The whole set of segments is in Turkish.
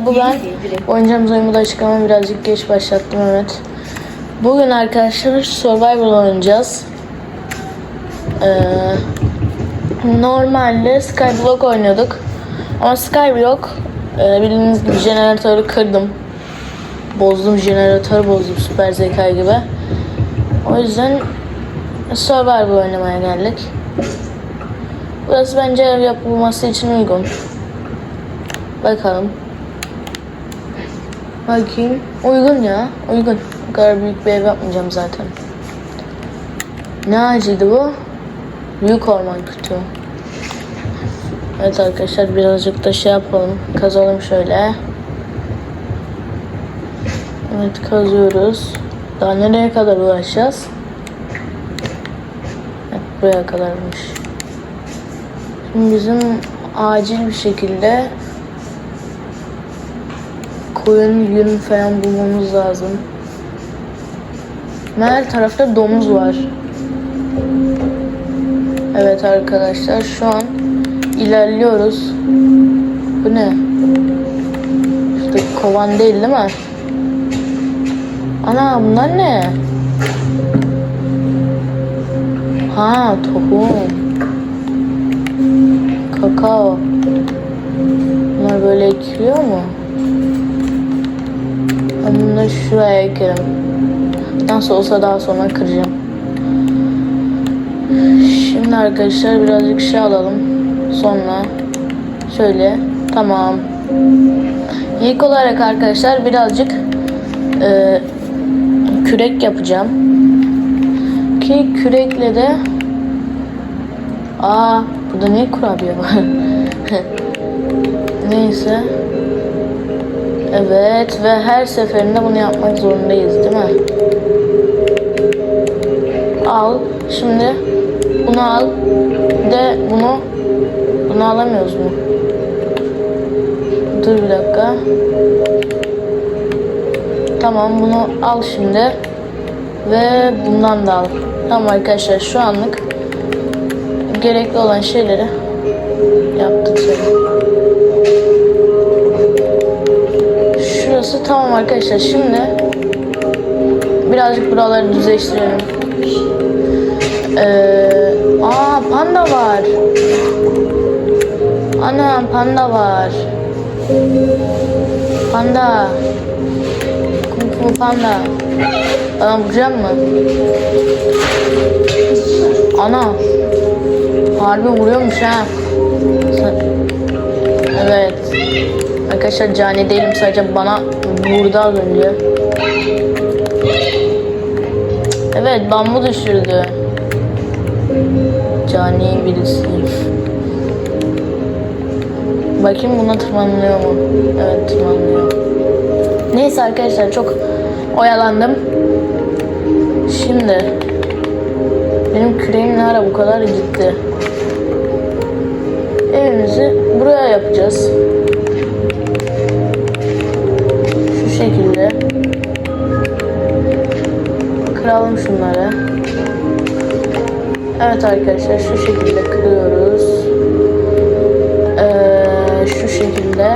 Bu ben oynayacağımız oyunu da açıklamamı birazcık geç başlattım evet. Bugün arkadaşlar Survival oynayacağız. Ee, normalde Skyblock oynuyorduk. Ama Skyblock e, bildiğiniz gibi jeneratörü kırdım. Bozdum jeneratörü bozdum süper zeka gibi. O yüzden Survival oynamaya geldik. Burası bence ev yapılması için uygun. Bakalım. Bakayım. Uygun ya. Uygun. Bu kadar büyük bir ev yapmayacağım zaten. Ne ağacıydı bu? Büyük orman kutu. Evet arkadaşlar birazcık da şey yapalım. Kazalım şöyle. Evet kazıyoruz. Daha nereye kadar uğraşacağız? Evet, buraya kadarmış. Şimdi bizim acil bir şekilde koyun yün falan bulmamız lazım. Her tarafta domuz var. Evet arkadaşlar şu an ilerliyoruz. Bu ne? İşte kovan değil değil mi? Ana bunlar ne? Ha tohum. Kakao. Bunlar böyle ekiliyor mu? Bunları şuraya ekerim. Nasıl olsa daha sonra kıracağım. Şimdi arkadaşlar birazcık şey alalım. Sonra şöyle tamam. İlk olarak arkadaşlar birazcık e, kürek yapacağım. Ki kürekle de Aa burada niye kurabiye var? Neyse. Evet ve her seferinde bunu yapmak zorundayız değil mi? Al. Şimdi bunu al. De bunu bunu alamıyoruz mu? Dur bir dakika. Tamam bunu al şimdi. Ve bundan da al. Tamam arkadaşlar şu anlık gerekli olan şeyleri yaptık zaten. Şurası tamam arkadaşlar. Şimdi birazcık buraları düzleştirelim. Ee, aa panda var. Ana panda var. Panda. Kung fu panda. Bana vuracak mı? Ana. Harbi vuruyormuş ha. Evet. Arkadaşlar cani değilim sadece bana vurdu az önce. Evet bambu düşürdü. Cani birisi. Bakayım buna tırmanılıyor mu? Evet tırmanılıyor. Neyse arkadaşlar çok oyalandım. Şimdi benim küreğim ne ara bu kadar gitti. Evimizi buraya yapacağız. Şekilde. Kıralım şunları. Evet arkadaşlar şu şekilde kırıyoruz. Ee, şu şekilde.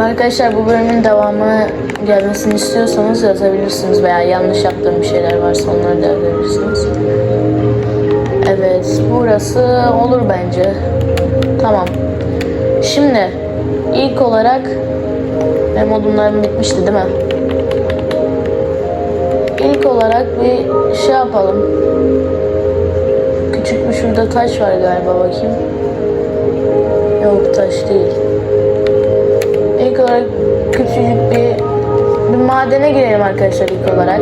Arkadaşlar bu bölümün devamı gelmesini istiyorsanız yazabilirsiniz veya yanlış yaptığım bir şeyler varsa onları da yazabilirsiniz. Evet, burası olur bence. Tamam. Şimdi ilk olarak benim odunlarım bitmişti değil mi? İlk olarak bir şey yapalım. Küçük bir şurada taş var galiba bakayım. Yok taş değil. İlk olarak küçücük bir bir madene girelim arkadaşlar ilk olarak.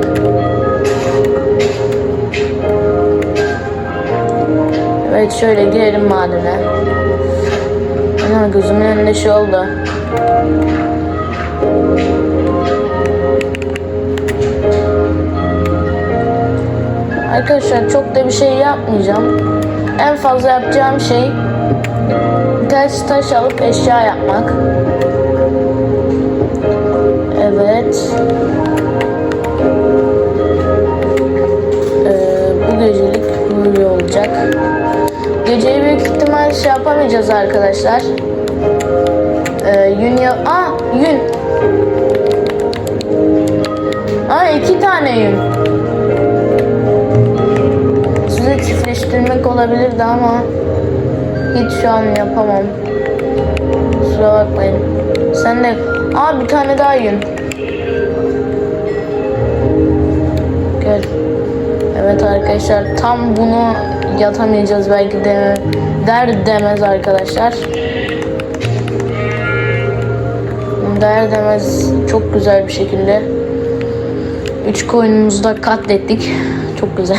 Evet şöyle girelim madene. Ana gözümün önünde şey oldu. Arkadaşlar çok da bir şey yapmayacağım. En fazla yapacağım şey birkaç taş alıp eşya yapmak. Evet. Ee, bu gecelik böyle olacak. Geceyi büyük ihtimal şey yapamayacağız arkadaşlar. Buradayım. Size çiftleştirmek olabilirdi ama hiç şu an yapamam. Kusura bakmayın. Sen de... Aa bir tane daha yiyin. Gel. Evet arkadaşlar tam bunu yatamayacağız belki de der demez arkadaşlar. Der demez çok güzel bir şekilde Üç koyunumuzu da katlettik. Çok güzel.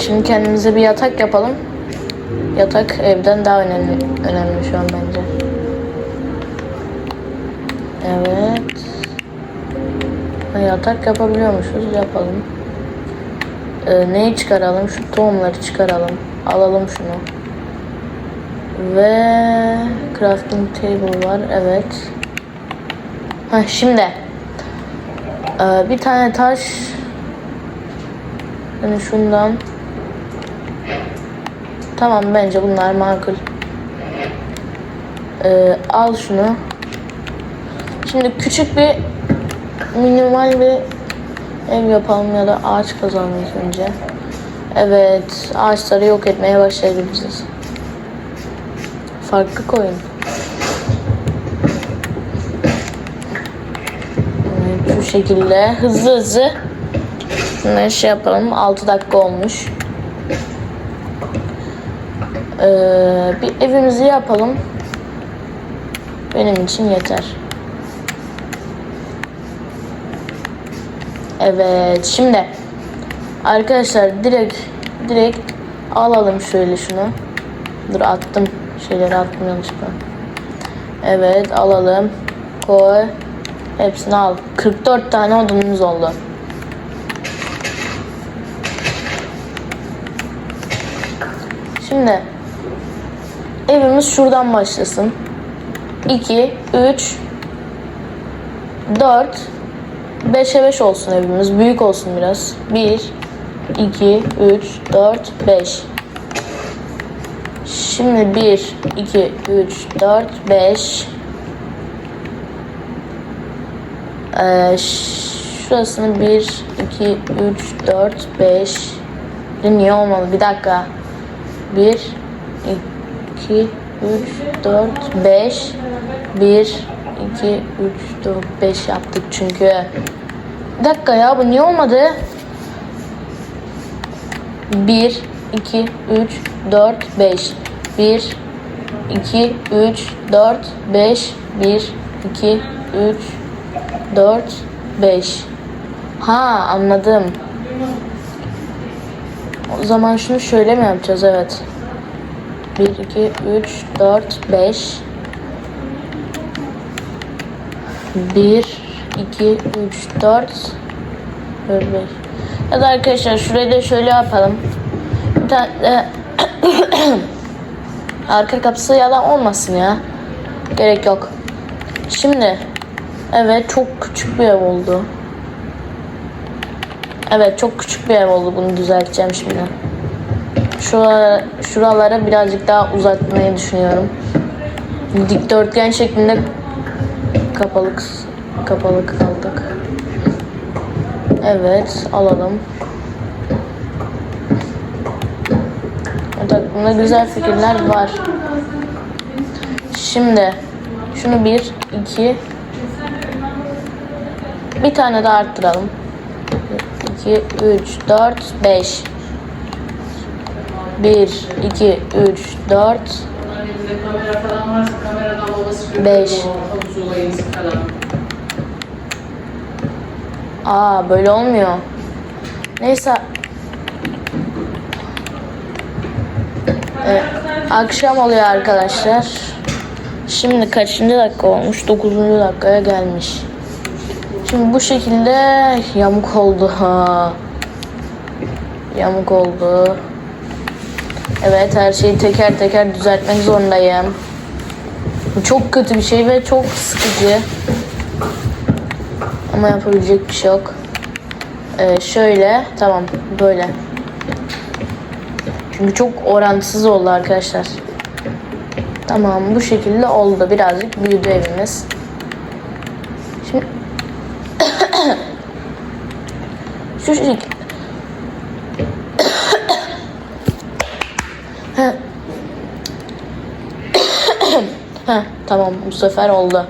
Şimdi kendimize bir yatak yapalım. Yatak evden daha önemli önemli şu an bence. Evet. Yatak yapabiliyormuşuz. Yapalım. Ee, neyi çıkaralım? Şu tohumları çıkaralım. Alalım şunu. Ve crafting table var. Evet. Ha şimdi. Ee, bir tane taş. Yani şundan. Tamam bence bunlar makul. Ee, al şunu. Şimdi küçük bir minimal bir ev yapalım ya da ağaç kazalım önce. Evet, ağaçları yok etmeye başlayabiliriz. Farklı koyun. Şu şekilde hızlı hızlı şunları şey yapalım. 6 dakika olmuş. Ee, bir evimizi yapalım. Benim için yeter. Evet şimdi arkadaşlar direkt direkt alalım şöyle şunu. Dur attım şeyleri attım yanlışlıkla. Evet alalım. Koy. Hepsini al. 44 tane odunumuz oldu. Şimdi evimiz şuradan başlasın. 2, 3, 4, 5'e 5 olsun evimiz. Büyük olsun biraz. 1, 2, 3, 4, 5. Şimdi 1, 2, 3, 4, 5. Ee, şurasını 1, 2, 3, 4, 5. Niye olmalı? Bir dakika. 1, 2, 3, 4, 5. 1, 2, 3, 4, 5 yaptık çünkü. Bir dakika ya bu niye olmadı? 1, 2, 3, 4, 5. 1, 2, 3, 4, 5. 1, 2, 3, 4, 5. Ha anladım. O zaman şunu şöyle mi yapacağız? Evet. 1, 2, 3, 4, 5. 1, 2, 3, 4, 4, 5. Ya da arkadaşlar şurayı da şöyle yapalım. Bir tane arka kapısı yalan olmasın ya. Gerek yok. Şimdi evet çok küçük bir ev oldu. Evet çok küçük bir ev oldu. Bunu düzelteceğim şimdi. Şuralara, şuralara birazcık daha uzatmayı düşünüyorum. Dikdörtgen şeklinde kapalı kapalı kaldık. Evet alalım. Evet aklımda güzel fikirler var. Şimdi şunu bir, iki, bir tane daha arttıralım. 2, 3, 4, 5. 1, 2, 3, 4, Elimizde kamera falan varsa kameradan babası görüyor. Beş. O havuz olayını falan. Aa böyle olmuyor. Neyse. Ee, akşam oluyor arkadaşlar. Şimdi kaçıncı dakika olmuş? 9. dakikaya gelmiş. Şimdi bu şekilde yamuk oldu ha. Yamuk oldu. Evet her şeyi teker teker düzeltmek zorundayım. Bu çok kötü bir şey ve çok sıkıcı. Ama yapabilecek bir şey yok. Ee, şöyle tamam böyle. Çünkü çok orantısız oldu arkadaşlar. Tamam bu şekilde oldu. Birazcık büyüdü evimiz. sürecek. tamam bu sefer oldu.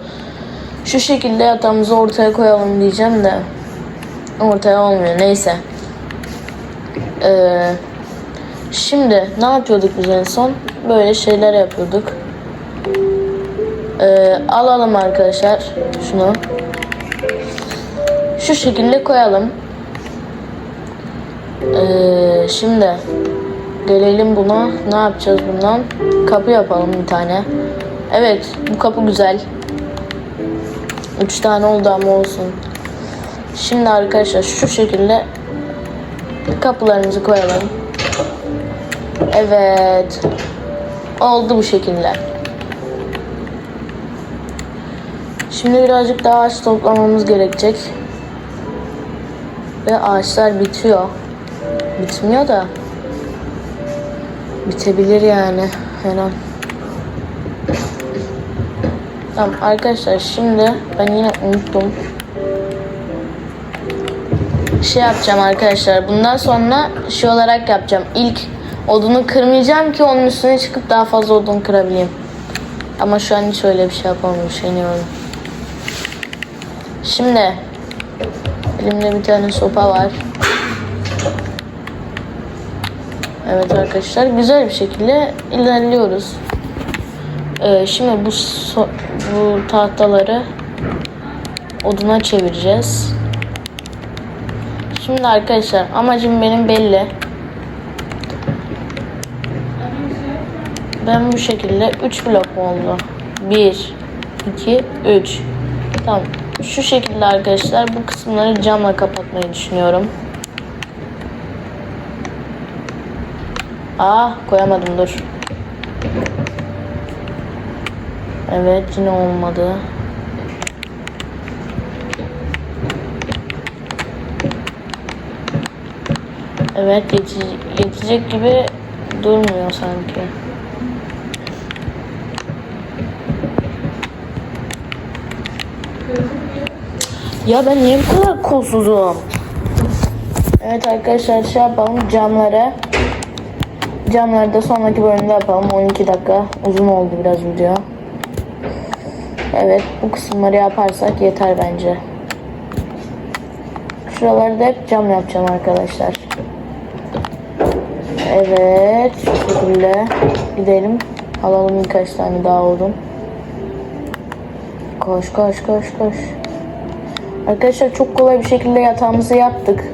Şu şekilde yatağımızı ortaya koyalım diyeceğim de ortaya olmuyor. Neyse. Ee, şimdi ne yapıyorduk biz en son? Böyle şeyler yapıyorduk. Ee, alalım arkadaşlar şunu. Şu şekilde koyalım. Ee, şimdi gelelim buna. Ne yapacağız bundan? Kapı yapalım bir tane. Evet bu kapı güzel. Üç tane oldu ama olsun. Şimdi arkadaşlar şu şekilde kapılarımızı koyalım. Evet. Oldu bu şekilde. Şimdi birazcık daha ağaç toplamamız gerekecek. Ve ağaçlar bitiyor. Bitmiyor da. Bitebilir yani her an. Tamam arkadaşlar şimdi ben yine unuttum. Şey yapacağım arkadaşlar. Bundan sonra şey olarak yapacağım. İlk odunu kırmayacağım ki onun üstüne çıkıp daha fazla odun kırabileyim. Ama şu an hiç öyle bir şey yapamıyorum. Üşeniyorum. Şimdi elimde bir tane sopa var. Evet arkadaşlar güzel bir şekilde ilerliyoruz. Ee, şimdi bu so- bu tahtaları oduna çevireceğiz. Şimdi arkadaşlar amacım benim belli. Ben bu şekilde 3 blok oldu? 1 2 3 Tamam. Şu şekilde arkadaşlar bu kısımları camla kapatmayı düşünüyorum. Ah koyamadım dur. Evet yine olmadı. Evet yeti- yetecek gibi durmuyor sanki. Ya ben niye bu kadar kolsuzum? Evet arkadaşlar şey yapalım camları. Camları da sonraki bölümde yapalım. 12 dakika uzun oldu biraz video. Evet bu kısımları yaparsak yeter bence. Şuraları da hep cam yapacağım arkadaşlar. Evet şu gidelim. Alalım birkaç tane daha odun. Koş koş koş koş. Arkadaşlar çok kolay bir şekilde yatağımızı yaptık.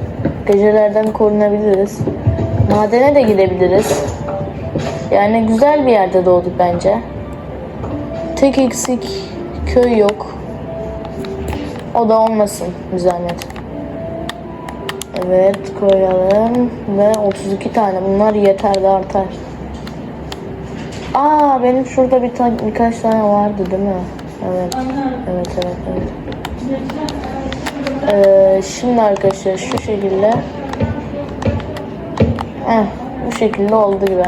Gecelerden korunabiliriz. Madene de gidebiliriz. Yani güzel bir yerde doğduk bence. Tek eksik köy yok. O da olmasın bir zahmet. Evet koyalım ve 32 tane bunlar yeter de artar. Aa benim şurada bir tane birkaç tane vardı değil mi? Evet. Evet evet evet. Ee, şimdi arkadaşlar şu şekilde Heh, bu şekilde oldu gibi.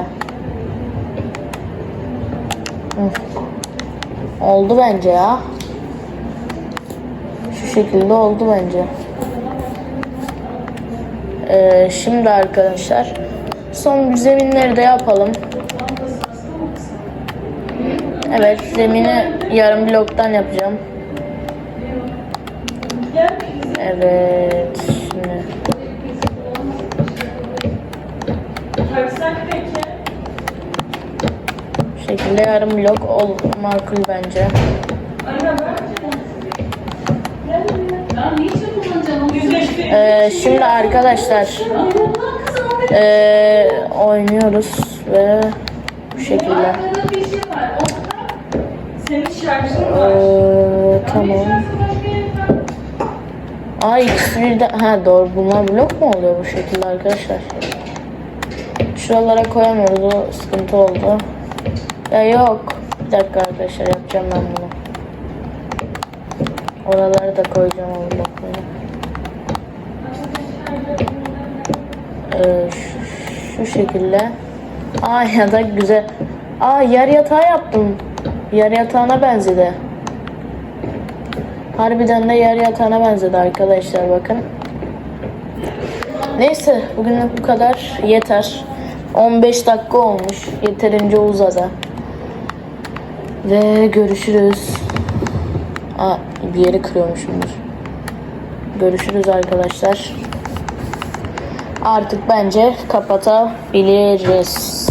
Oldu bence ya. Şu şekilde oldu bence. Ee, şimdi arkadaşlar son zeminleri de yapalım. Evet zemini yarım bloktan yapacağım. Evet şimdi bu şekilde yarım blok ol makul bence. Ee, şimdi arkadaşlar ee, oynuyoruz ve bu şekilde. Ee, tamam. Ay ikisi birden... Ha doğru bunlar blok mu oluyor bu şekilde arkadaşlar? Şuralara koyamıyoruz o sıkıntı oldu. Ya yok. Bir dakika arkadaşlar yapacağım ben bunu. Oraları da koyacağım o blokları. Ee, şu, şu şekilde. Aa ya da güzel. Aa yer yatağı yaptım. Yer yatağına benzedi. Harbiden de yer yatağına benzedi arkadaşlar bakın. Neyse bugünlük bu kadar yeter. 15 dakika olmuş. Yeterince uzadı. Ve görüşürüz. Aa, bir yeri kırıyormuşumdur. Görüşürüz arkadaşlar. Artık bence kapatabiliriz.